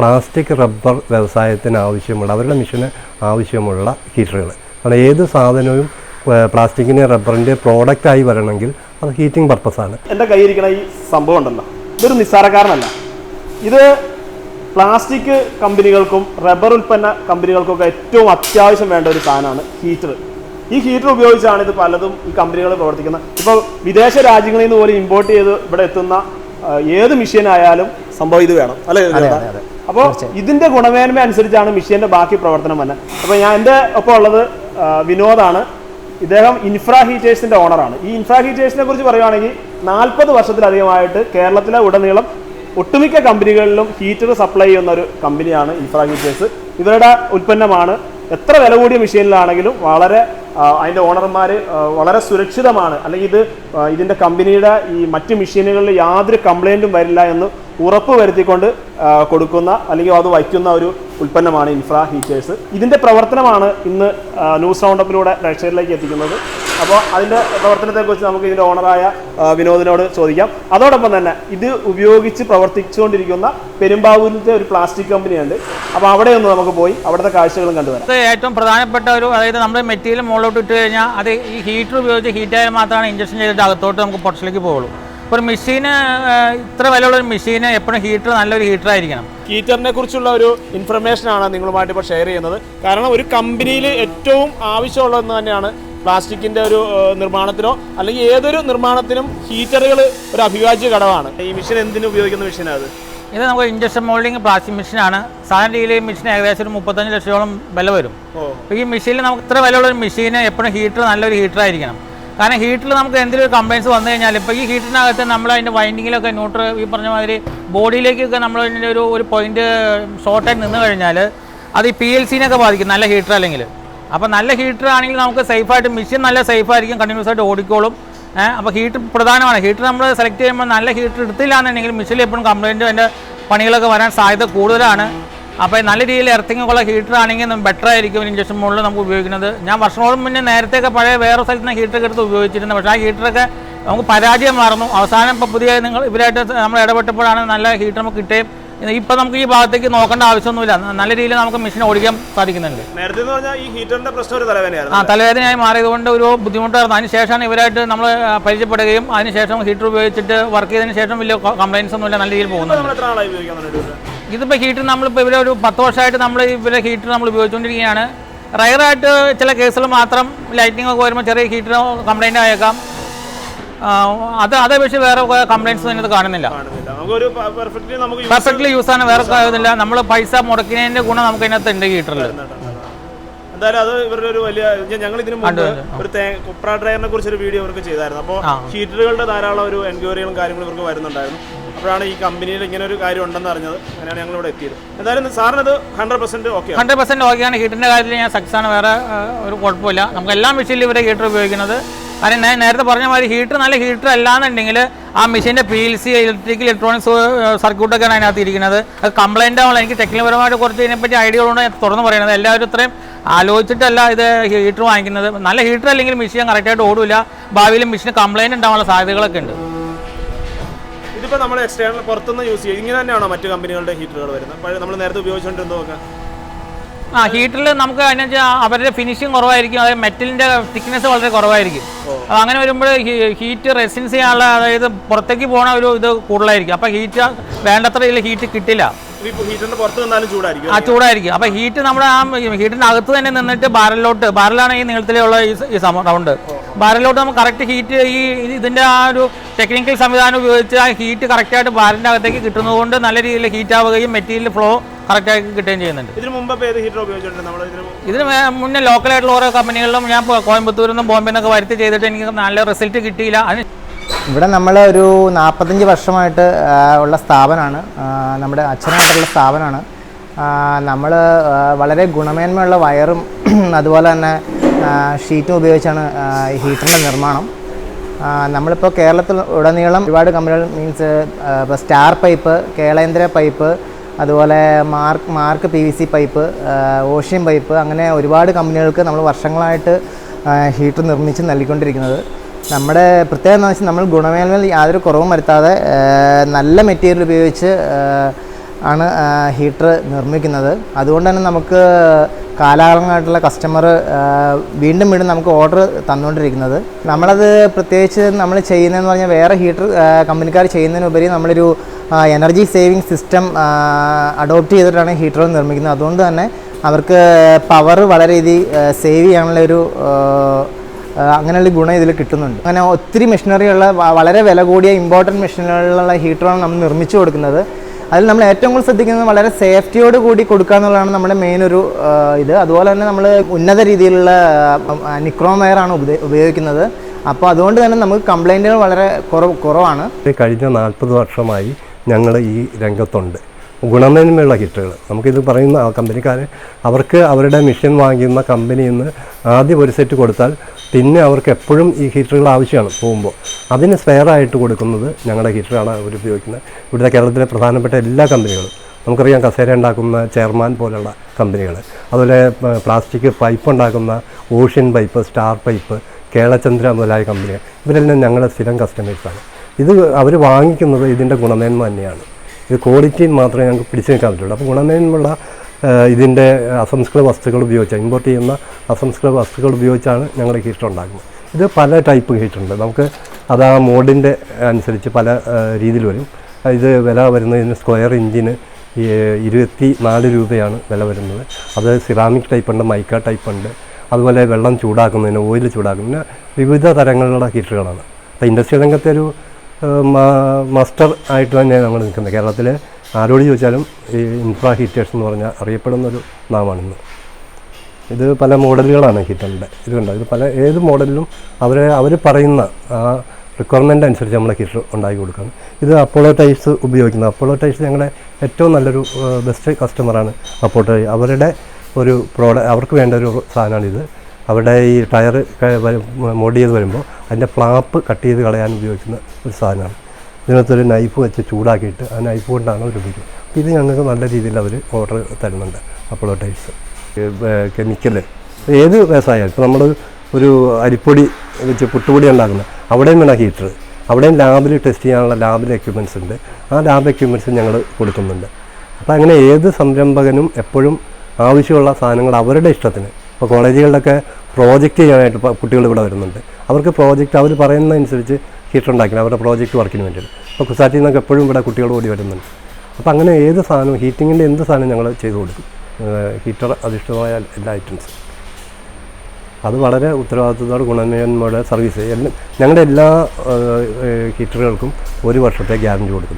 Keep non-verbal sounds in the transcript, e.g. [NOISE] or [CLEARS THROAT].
Plastic rubber വ്യവസായത്തിന് ആവശ്യമുള്ള അവരുടെ മിഷന് ആവശ്യമുള്ള ഹീറ്ററുകൾ കാരണം ഏത് സാധനവും പ്ലാസ്റ്റിക്കിന്റെ റബ്ബറിന്റെ പ്രോഡക്റ്റായി വരണമെങ്കിൽ അത് ഹീറ്റിംഗ് പർപ്പസാണ്. എന്റെ കയ്യിരിക്കണ ഈ സംഭവം ഉണ്ടല്ലോ. ഇതൊരു നിസ്സാരക്കാരനല്ല. ഇത് പ്ലാസ്റ്റിക് കമ്പനികൾക്കും റബ്ബർ ഉൽപ്പന്ന കമ്പനികൾക്കൊക്കെ ഏറ്റവും അത്യാവശ്യം വേണ്ട ഒരു സാധനമാണ് ഹീറ്റർ. ഈ ഹീറ്റർ ഉപയോഗിച്ചാണ് ഇത് പലതും ഈ കമ്പനികൾ പ്രവർത്തിക്കുന്നത്. ഇപ്പോൾ വിദേശ രാജ്യങ്ങളിൽ നിന്ന് പോലും ഇമ്പോർട്ട് ചെയ്ത് ഇവിടെ എത്തുന്ന ഏത് മെഷീൻ ആയാലും സംഭവം ഇത് വേണം. അല്ലേ? അപ്പോൾ ഇതിന്റെ ഗുണമേന്മ അനുസരിച്ചാണ് മിഷീന്റെ ബാക്കി പ്രവർത്തനം വന്നത് അപ്പോൾ ഞാൻ എന്റെ ഒപ്പം ഉള്ളത് വിനോദാണ്. ഇദ്ദേഹം ഇൻഫ്രാ ഹീറ്റേഴ്സിന്റെ ഓണറാണ് ഈ ഇൻഫ്രാ ഹീറ്റേഴ്സിനെ കുറിച്ച് പറയുകയാണെങ്കിൽ നാൽപ്പത് വർഷത്തിലധികമായിട്ട് കേരളത്തിലെ ഉടനീളം ഒട്ടുമിക്ക കമ്പനികളിലും ഹീറ്റർ സപ്ലൈ ചെയ്യുന്ന ഒരു കമ്പനിയാണ് ഇൻഫ്രാ ഹീറ്റേഴ്സ് ഇവരുടെ ഉൽപ്പന്നമാണ് എത്ര വില കൂടിയ മെഷീനിലാണെങ്കിലും വളരെ അതിന്റെ ഓണർമാർ വളരെ സുരക്ഷിതമാണ്. അല്ലെങ്കിൽ ഇത് ഇതിന്റെ കമ്പനിയുടെ ഈ മറ്റ് മെഷീനുകളിൽ യാതൊരു കംപ്ലൈന്റും വരില്ല എന്ന് ഉറപ്പ് വരുത്തിക്കൊണ്ട് കൊടുക്കുന്ന അല്ലെങ്കിൽ അത് വയ്ക്കുന്ന ഒരു ഉൽപ്പന്നമാണ് ഇൻഫ്രാ ഹീറ്റേഴ്സ്. ഇതിന്റെ പ്രവർത്തനമാണ് ഇന്ന് ന്യൂസ് റൗണ്ടപ്പിലൂടെ പ്രേക്ഷകരിലേക്ക് എത്തിക്കുന്നത്. അപ്പോൾ അതിന്റെ പ്രവർത്തനത്തെക്കുറിച്ച് നമുക്ക് ഇതിന്റെ ഓണറായ വിനോദിനോട് ചോദിക്കാം. അതോടൊപ്പം തന്നെ ഇത് ഉപയോഗിച്ച് പ്രവർത്തിച്ചുകൊണ്ടിരിക്കുന്ന പെരുമ്പാവൂരിലത്തെ ഒരു പ്ലാസ്റ്റിക് കമ്പനിയുണ്ട്. അപ്പോൾ അവിടെ ഒന്ന് നമുക്ക് പോയി അവിടുത്തെ കാഴ്ചകളും കണ്ടുവരാം ഏറ്റവും പ്രധാനപ്പെട്ട ഒരു അതായത് നമ്മൾ മെറ്റീരിയൽ മുകളിലോട്ട് ഇട്ട് കഴിഞ്ഞാൽ അത് ഈ ഹീറ്റർ ഉപയോഗിച്ച് ഹീറ്റായാൽ മാത്രമാണ് ഇഞ്ചക്ഷൻ ചെയ്തിട്ട് അകത്തോട്ട് നമുക്ക് പുറത്തിലേക്ക് പോകുള്ളൂ ഇപ്പോൾ ഒരു മെഷീന് ഇത്ര വിലയുള്ള ഒരു മെഷീന് എപ്പോഴും ഹീറ്റർ നല്ലൊരു ഹീറ്റർ ആയിരിക്കണം. ഹീറ്ററിനെ കുറിച്ചുള്ള ഒരു ഇൻഫർമേഷൻ ആണ് നിങ്ങളുമായിട്ട് ഇപ്പോൾ ഷെയർ ചെയ്യുന്നത്. കാരണം ഒരു കമ്പനിയിൽ ഏറ്റവും ആവശ്യമുള്ളതെന്ന് തന്നെയാണ് പ്ലാസ്റ്റിക്കിന്റെ ഒരു നിർമ്മാണത്തിനോ അല്ലെങ്കിൽ ഏതൊരു നിർമ്മാണത്തിനും ഹീറ്ററുകൾ ഒരു അഭിവാജ്യ ഘടകമാണ്. ഈ മെഷീൻ എന്തിനു ഉപയോഗിക്കുന്ന മെഷീനാണ് അത്? ഇത് നമുക്ക് ഇഞ്ചക്ഷൻ മോൾഡിംഗ് പ്ലാസ്റ്റിക് മെഷീനാണ്. സാധാരണ രീതിയിൽ ഈ മെഷീൻ ഏകദേശം ഒരു മുപ്പത്തഞ്ച് ലക്ഷത്തോളം വില വരും. ഈ മെഷീനിൽ നമുക്ക് ഇത്ര വിലയുള്ള ഒരു മെഷീന് എപ്പോഴും ഹീറ്റർ നല്ലൊരു ഹീറ്റർ ആയിരിക്കണം. കാരണം ഹീറ്ററിൽ നമുക്ക് എന്തെങ്കിലും ഒരു കംപ്ലൈൻസ് വന്നു കഴിഞ്ഞാൽ ഇപ്പോൾ ഈ ഹീറ്ററിനകത്ത് നമ്മൾ അതിന്റെ വൈൻഡിങ്ങിലൊക്കെ ന്യൂട്രൽ ഈ പറഞ്ഞ മാതിരി ബോഡിയിലേക്കൊക്കെ നമ്മൾ അതിന്റെ ഒരു ഒരു പോയിന്റ് ഷോർട്ടായിട്ട് നിന്ന് കഴിഞ്ഞാൽ അത് ഈ പി എൽ സിനൊക്കെ ബാധിക്കും. നല്ല ഹീറ്റർ അല്ലെങ്കിൽ. അപ്പോൾ നല്ല ഹീറ്റർ ആണെങ്കിൽ നമുക്ക് സേഫായിട്ട് മെഷീൻ നല്ല സേഫ് ആയിരിക്കും കണ്ടിന്യൂസ് ആയിട്ട് ഓടിക്കോളും. അപ്പോൾ ഹീറ്റർ പ്രധാനമാണ്. ഹീറ്റർ നമ്മൾ സെലക്ട് ചെയ്യുമ്പോൾ നല്ല ഹീറ്റർ എടുത്തില്ല എന്നുണ്ടെങ്കിൽ മെഷീനിൽ എപ്പോഴും കംപ്ലൈന്റും അതിന്റെ പണികളൊക്കെ വരാൻ സാധ്യത കൂടുതലാണ്. അപ്പോൾ നല്ല രീതിയിൽ എർത്തിങ് ഉള്ള ഹീറ്റർ ആണെങ്കിൽ ബെറ്റർ ആയിരിക്കും ഇഞ്ചക്ഷൻ മുകളിൽ നമുക്ക് ഉപയോഗിക്കുന്നത്. ഞാൻ വർഷങ്ങളോളം മുന്നേ നേരത്തെയൊക്കെ പഴയ വേറെ സ്ഥലത്ത് നിന്ന് ഹീറ്ററൊക്കെ എടുത്ത് ഉപയോഗിച്ചിരുന്നത് പക്ഷേ ആ ഹീറ്ററൊക്കെ നമുക്ക് പരാജയം മാറുന്നു. അവസാനം ഇപ്പോൾ പുതിയ നിങ്ങൾ ഇവരായിട്ട് നമ്മൾ ഇടപെട്ടപ്പോഴാണ് നല്ല ഹീറ്റർ നമുക്ക് കിട്ടുകയും ഇപ്പം നമുക്ക് ഈ ഭാഗത്തേക്ക് നോക്കേണ്ട ആവശ്യമൊന്നുമില്ല. നല്ല രീതിയിൽ നമുക്ക് മെഷീൻ ഓടിക്കാൻ സാധിക്കുന്നുണ്ട്. നേരത്തെ എന്ന് പറഞ്ഞാൽ ഈ ഹീറ്ററിന്റെ പ്രശ്നം ഒരു തലവേദനയായിരുന്നു ആ തലവേദനയായി മാറിയതുകൊണ്ട് ഒരു ബുദ്ധിമുട്ടായിരുന്നു. അതിന് ശേഷമാണ് ഇവരായിട്ട് നമ്മൾ പരിചയപ്പെടുകയും അതിനുശേഷം ഹീറ്റർ ഉപയോഗിച്ചിട്ട് വർക്ക് ചെയ്തതിന് ശേഷം വലിയ കംപ്ലൈൻസ് ഒന്നുമില്ല നല്ല രീതിയിൽ പോകുന്നുണ്ട്. ഇതിപ്പോൾ ഹീറ്റർ നമ്മളിപ്പോൾ ഇവരെ ഒരു പത്ത് വർഷമായിട്ട് നമ്മൾ ഇവരെ ഹീറ്റർ നമ്മൾ ഉപയോഗിച്ചുകൊണ്ടിരിക്കുകയാണ്. റയറായിട്ട് ചില കേസുകൾ മാത്രം ലൈറ്റിംഗ് ഒക്കെ വരുമ്പോൾ ചെറിയ ഹീറ്റർ കംപ്ലൈന്റ് ആയേക്കാം. അത് അതപേക്ഷിച്ച് വേറെ കംപ്ലൈൻസ് ഇതിനകത്ത് കാണുന്നില്ല. നമുക്കൊരു പെർഫെക്റ്റ്ലി നമുക്ക് പെർഫെക്റ്റ്ലി യൂസ് ആണ് വേറെ കാര്യമൊന്നുമില്ല നമ്മൾ പൈസ മുടക്കുന്നതിന്റെ ഗുണം നമുക്ക് അതിനകത്ത് ഉണ്ട് ഹീറ്ററിൽ എന്തായാലും അത് ഇവരുടെ ഒരു വലിയ ഞങ്ങൾ ഇതിന് മുമ്പ് ഒരു കുപ്ര ഡ്രൈവറിനെ കുറിച്ച് ഒരു വീഡിയോ ഇവർക്ക് ചെയ്തായിരുന്നു. അപ്പോൾ. ഹീറ്ററുകളുടെ ധാരാളം ഒരു എൻക്വയറികളും കാര്യങ്ങളും ഇവർക്ക് വരുന്നുണ്ടായിരുന്നു. അപ്പോഴാണ് ഈ കമ്പനിയിൽ ഇങ്ങനെ ഒരു കാര്യം ഉണ്ടെന്ന് അറിഞ്ഞത്. അങ്ങനെയാണ് ഞങ്ങൾ ഇവിടെ എത്തിയത്. എന്തായാലും സാറിന് ഇത് hundred percent okay hundred percent ഓക്കെയാണ് ഹീറ്ററിന്റെ കാര്യത്തിൽ ഞാൻ സക്സസ് ആണ്. വേറെ ഒരു കുഴപ്പമില്ല. നമുക്ക് എല്ലാ മെഷീനിലും ഇവരെ ഹീറ്റർ ഉപയോഗിക്കുന്നത്. കാരണം ഞാൻ നേരത്തെ പറഞ്ഞ മാതിരി ഹീറ്റർ നല്ല ഹീറ്റർ അല്ലാന്നുണ്ടെങ്കിൽ ആ മെഷീന്റെ P L C electrical electronics സർക്യൂട്ടൊക്കെയാണ് അതിനകത്ത് ഇരിക്കുന്നത്. അത് കംപ്ലൈന്റ് ആവുള്ള എനിക്ക് ടെക്നിക്കൽപരമായിട്ട് കുറച്ച് ഇതിനെപ്പറ്റി ഐഡിയകളുണ്ട് ഞാൻ തുറന്ന് പറയുന്നത് എല്ലാവരും ഇത്രയും ആലോചിച്ചിട്ടല്ല ഇത് ഹീറ്റർ വാങ്ങിക്കുന്നത്. നല്ല ഹീറ്റർ അല്ലെങ്കിൽ മെഷീൻ കറക്റ്റായിട്ട് ഓടില്ല ഭാവിയിൽ മെഷീന് കംപ്ലൈന്റ് ഉണ്ടാവാനുള്ള സാധ്യതകളൊക്കെ ഉണ്ട്. ഇതിപ്പോൾ നമ്മൾ എക്സ്റ്റേണൽ പുറത്തുനിന്ന് യൂസ് ചെയ്യും. ഇങ്ങനെ തന്നെയാണോ മറ്റു കമ്പനികളുടെ ഹീറ്ററുകൾ വരുന്നത്? നമ്മൾ നേരത്തെ ഉപയോഗിച്ചുകൊണ്ടിരുന്നതൊക്കെ. ആ ഹീറ്ററിൽ നമുക്ക് അതിനകത്ത് അവരുടെ ഫിനിഷിങ് കുറവായിരിക്കും. അതായത് മെറ്റലിന്റെ തിക്നെസ് വളരെ കുറവായിരിക്കും. അപ്പോൾ അങ്ങനെ വരുമ്പോൾ ഹീറ്റ് റെസിൻസ് ചെയ്യാനുള്ള അതായത് പുറത്തേക്ക് പോണ ഒരു ഇത് കൂടുതലായിരിക്കും. അപ്പോൾ ഹീറ്റ് വേണ്ടത്ര ഇതിൽ ഹീറ്റ് കിട്ടില്ല. ആ ചൂടായിരിക്കും. അപ്പോൾ ഹീറ്റ് നമ്മുടെ ആ ഹീറ്റിന്റെ അകത്ത് തന്നെ നിന്നിട്ട് ബാരലിലോട്ട് ബാരലാണ് ഈ നീളത്തിലുള്ള ഈ റൗണ്ട് ബാരലിലോട്ട് നമുക്ക് കറക്റ്റ് ഹീറ്റ് ഈ ഇതിന്റെ ആ ഒരു ടെക്നിക്കൽ സംവിധാനം ഉപയോഗിച്ച് ആ ഹീറ്റ് കറക്റ്റായിട്ട് ബാരലിന്റെ അകത്തേക്ക് കിട്ടുന്നതുകൊണ്ട് നല്ല രീതിയിൽ ഹീറ്റ് ആവുകയും മെറ്റീരിയൽ ഫ്ലോ കറക്റ്റായി കിട്ടുകയും ചെയ്യുന്നുണ്ട്. ഇതിന് മുമ്പ് ഏത് ഹീറ്റർ ഉപയോഗിച്ചിട്ടുണ്ട്? നമ്മൾ ഇതിന് മുന്നേ ലോക്കൽ ആയിട്ടുള്ള മുന്നേ ലോക്കലായിട്ടുള്ള ഓരോ കമ്പനികളിലും ഞാൻ കോയമ്പത്തൂരിൽ നിന്നും ബോംബെ നിന്നൊക്കെ വരുത്തി ചെയ്തിട്ട് എനിക്ക് നല്ല റിസൾട്ട് കിട്ടിയില്ല. അതിന് ഇവിടെ നമ്മൾ ഒരു നാൽപ്പത്തഞ്ച് വർഷമായിട്ട് ഉള്ള സ്ഥാപനമാണ്. നമ്മുടെ അച്ഛനായിട്ടുള്ള സ്ഥാപനമാണ്. നമ്മൾ വളരെ ഗുണമേന്മയുള്ള വയറും [CLEARS THROAT] അതുപോലെ തന്നെ ഷീറ്റും ഉപയോഗിച്ചാണ് ഈ ഹീറ്ററിന്റെ നിർമ്മാണം. നമ്മളിപ്പോൾ കേരളത്തിൽ ഉടനീളം ഒരുപാട് കമ്പനികൾ മീൻസ് ഇപ്പോൾ സ്റ്റാർ പൈപ്പ് കേളേന്ദ്ര പൈപ്പ് അതുപോലെ mark mark P V C pipe ocean pipe അങ്ങനെ ഒരുപാട് കമ്പനികൾക്ക് നമ്മൾ വർഷങ്ങളായിട്ട് ഹീറ്റർ നിർമ്മിച്ച് നൽകിക്കൊണ്ടിരിക്കുന്നത്. നമ്മുടെ പ്രത്യേകത എന്ന് വെച്ചാൽ നമ്മൾ ഗുണമേന്മയിൽ യാതൊരു കുറവും വരുത്താതെ നല്ല മെറ്റീരിയൽ ഉപയോഗിച്ച് ആണ് ഹീറ്റർ നിർമ്മിക്കുന്നത്. അതുകൊണ്ട് തന്നെ നമുക്ക് കാലാകാലങ്ങളായിട്ടുള്ള കസ്റ്റമർ വീണ്ടും വീണ്ടും നമുക്ക് ഓർഡർ തന്നുകൊണ്ടിരിക്കുന്നത്. നമ്മളത് പ്രത്യേകിച്ച് നമ്മൾ ചെയ്യുന്നതെന്ന് പറഞ്ഞാൽ വേറെ ഹീറ്റർ കമ്പനിക്കാർ ചെയ്യുന്നതിനുപരി നമ്മളൊരു എനർജി സേവിങ് സിസ്റ്റം അഡോപ്റ്റ് ചെയ്തിട്ടാണ് ഹീറ്ററുകൾ നിർമ്മിക്കുന്നത്. അതുകൊണ്ട് തന്നെ അവർക്ക് പവർ വളരെ സേവ് ചെയ്യാനുള്ള ഒരു അങ്ങനെയുള്ള ഗുണം ഇതിൽ കിട്ടുന്നുണ്ട്. അങ്ങനെ ഒത്തിരി മെഷീനറിയുള്ള വ- വളരെ വില കൂടിയ ഇമ്പോർട്ടന്റ് മെഷീനറികളുള്ള ഹീറ്ററാണ് നമ്മൾ നിർമ്മിച്ചു കൊടുക്കുന്നത്. അതിൽ നമ്മൾ ഏറ്റവും കൂടുതൽ ശ്രദ്ധിക്കുന്നത് വളരെ സേഫ്റ്റിയോട് കൂടി കൊടുക്കുക എന്നുള്ളതാണ് നമ്മുടെ മെയിൻ ഒരു ഇത്. അതുപോലെ തന്നെ നമ്മൾ ഉന്നത രീതിയിലുള്ള നിക്രോം വയറാണ് ഉപയോഗിക്കുന്നത്. അപ്പോൾ അതുകൊണ്ട് തന്നെ നമുക്ക് കംപ്ലൈന്റുകൾ വളരെ കുറവ് കുറവാണ്. കഴിഞ്ഞ നാൽപ്പത് വർഷമായി ഞങ്ങൾ ഈ രംഗത്തുണ്ട്. ഗുണമേന്മയുള്ള കിറ്റുകൾ നമുക്കിത് പറയുന്ന കമ്പനിക്കാർ അവർക്ക് അവരുടെ മിഷൻ വാങ്ങിയുന്ന കമ്പനിയിൽ നിന്ന് ആദ്യം ഒരു സെറ്റ് കൊടുത്താൽ പിന്നെ അവർക്ക് എപ്പോഴും ഈ ഹീറ്ററുകൾ ആവശ്യമാണ് പോകുമ്പോൾ. അതിന് സ്പെയർ ആയിട്ട് കൊടുക്കുന്നത് ഞങ്ങളുടെ ഹീറ്ററാണ് അവർ ഉപയോഗിക്കുന്നത്. ഇവിടുത്തെ കേരളത്തിലെ പ്രധാനപ്പെട്ട എല്ലാ കമ്പനികളും. നമുക്കറിയാം കസേര ഉണ്ടാക്കുന്ന ചെയർമാൻ പോലുള്ള കമ്പനികൾ അതുപോലെ പ്ലാസ്റ്റിക് പൈപ്പ് ഉണ്ടാക്കുന്ന ocean pipe star pipe Kelachandra മുതലായ കമ്പനികൾ. ഇവരെല്ലാം ഞങ്ങളുടെ സ്ഥിരം കസ്റ്റമേഴ്സാണ് ഇത് അവർ വാങ്ങിക്കുന്നത് ഇതിന്റെ ഗുണമേന്മ തന്നെയാണ്. ഇത് ക്വാളിറ്റി മാത്രമേ ഞങ്ങൾക്ക് പിടിച്ചു നിൽക്കാൻ പറ്റുള്ളൂ. അപ്പോൾ ഗുണമേന്മയുള്ള ഇതിന്റെ അസംസ്കൃത വസ്തുക്കൾ ഉപയോഗിച്ചാണ് ഇമ്പോർട്ട് ചെയ്യുന്ന അസംസ്കൃത വസ്തുക്കൾ ഉപയോഗിച്ചാണ് ഞങ്ങൾ ഹീറ്റർ ഉണ്ടാക്കുന്നത്. ഇത് പല ടൈപ്പ് ഹീറ്റർ ഉണ്ട്. നമുക്ക് അത് ആ മോഡിന്റെ അനുസരിച്ച് പല രീതിയിൽ വരും. ഇത് വില വരുന്നതിന് സ്ക്വയർ ഇഞ്ചിന് ഇരുപത്തി നാല് രൂപയാണ് വില വരുന്നത്. അത് സിറാമിക് ടൈപ്പ് ഉണ്ട് മൈക്ക ടൈപ്പ് ഉണ്ട്. അതുപോലെ വെള്ളം ചൂടാക്കുന്നതിന് ഓയിൽ ചൂടാക്കുന്നതിന് വിവിധ തരങ്ങളിലുള്ള ഹീറ്ററുകളാണ് അപ്പോൾ ഇൻഡസ്ട്രി രംഗത്തെ ഒരു മാസ്റ്റർ ആയിട്ട് തന്നെയാണ് നമ്മൾ നിൽക്കുന്നത്. കേരളത്തിൽ ആരോട് ചോദിച്ചാലും ഈ ഇൻഫ്രാ ഹീറ്റേഴ്സ് എന്ന് പറഞ്ഞാൽ അറിയപ്പെടുന്ന ഒരു നാമാണിന്ന് ഇത് പല മോഡലുകളാണ് ഹീറ്ററിന്റെ. ഇത് കണ്ടോ? ഇത് പല ഏത് മോഡലിലും അവർ അവർ പറയുന്ന ആ റിക്വയർമെന്റ് അനുസരിച്ച് നമ്മൾ ഹീറ്റർ ഉണ്ടാക്കി കൊടുക്കുകയാണ് ഇത് അപ്പോളോ ടൈപ്സ് ഉപയോഗിക്കുന്നത്. അപ്പോളോ ടൈപ്സ് ഞങ്ങളുടെ ഏറ്റവും നല്ലൊരു ബെസ്റ്റ് കസ്റ്റമറാണ് അപ്പോളോ അവരുടെ ഒരു പ്രോഡക്റ്റ് അവർക്ക് വേണ്ട ഒരു സാധനമാണിത്. അവരുടെ ഈ ടയർ മോഡ് ചെയ്ത് വരുമ്പോൾ അതിന്റെ ഫ്ലാപ്പ് കട്ട് ചെയ്ത് കളയാൻ ഉപയോഗിക്കുന്ന ഒരു സാധനമാണ്. ഇതിനകത്തൊരു നൈഫ് വെച്ച് ചൂടാക്കിയിട്ട് ആ നൈഫ് കൊണ്ടാണ് അവർ ഉപയോഗിക്കുന്നത്. അപ്പോൾ ഇത് ഞങ്ങൾക്ക് നല്ല രീതിയിൽ അവർ ഓർഡർ തരുന്നുണ്ട് അപ്പോളോ ടൈൽസ്. കെമിക്കൽ ഏത് വ്യവസായം ഇപ്പോൾ നമ്മൾ ഒരു അരിപ്പൊടി വെച്ച് പുട്ടുപൊടി ഉണ്ടാക്കുന്ന അവിടെയും വേണം ഹീറ്റർ അവിടെയും ലാബിൽ ടെസ്റ്റ് ചെയ്യാനുള്ള ലാബിൽ എക്യുപ്മെന്റ്സ് ഉണ്ട്. ആ ലാബ് എക്യുപ്മെന്റ്സ് ഞങ്ങൾ കൊടുക്കുന്നുണ്ട്. അപ്പോൾ അങ്ങനെ ഏത് സംരംഭകനും എപ്പോഴും ആവശ്യമുള്ള സാധനങ്ങൾ അവരുടെ ഇഷ്ടത്തിന് ഇപ്പോൾ കോളേജുകളിലൊക്കെ പ്രോജക്റ്റ് ചെയ്യാനായിട്ട് കുട്ടികൾ ഇവിടെ വരുന്നുണ്ട്. അവർക്ക് പ്രോജക്റ്റ് അവർ പറയുന്നതനുസരിച്ച് ഹീറ്റർ ഉണ്ടാക്കണം അവരുടെ പ്രോജക്റ്റ് വർക്കിന് വേണ്ടിയിട്ട്. അപ്പോൾ കുസാറ്റിൽ നിന്നൊക്കെ എപ്പോഴും ഇവിടെ കുട്ടികൾ ഓടി വരുന്നുണ്ട്. അപ്പോൾ അങ്ങനെ ഏത് സാധനവും ഹീറ്റിങ്ങിന്റെ എന്ത് സാധനം ഞങ്ങൾ ചെയ്തു കൊടുക്കും. ഹീറ്റർ അധിഷ്ഠിതമായ എല്ലാ ഐറ്റംസും. അത് വളരെ ഉത്തരവാദിത്തത്തോടെ ഗുണമേന്മയുടെ സർവീസ്. ഞങ്ങളുടെ എല്ലാ ഹീറ്ററുകൾക്കും ഒരു വർഷത്തെ ഗ്യാരണ്ടി കൊടുക്കുന്നു.